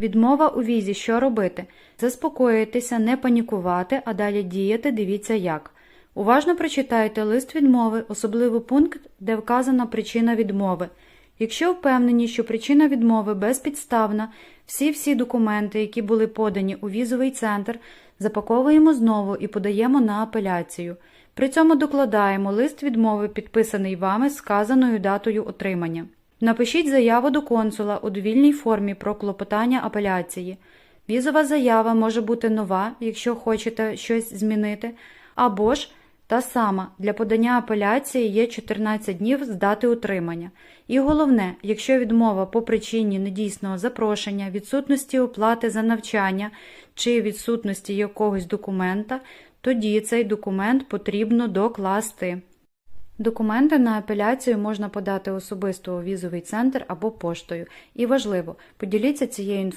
Відмова у візі. Що робити? Заспокоїтися, не панікувати, а далі діяти. Дивіться як. Уважно прочитайте лист відмови, особливо пункт, де вказана причина відмови. Якщо впевнені, що причина відмови безпідставна, всі-всі документи, які були подані у візовий центр, запаковуємо знову і подаємо на апеляцію. При цьому докладаємо лист відмови, підписаний вами сказаною датою отримання. Напишіть заяву до консула у довільній формі про клопотання апеляції. Візова заява може бути нова, якщо хочете щось змінити, або ж та сама для подання апеляції є 14 днів з дати отримання. І головне, якщо відмова по причині недійсного запрошення, відсутності оплати за навчання чи відсутності якогось документа, тоді цей документ потрібно докласти. Документи на апеляцію можна подати особисто у візовий центр або поштою. І важливо, поділіться цією інформацією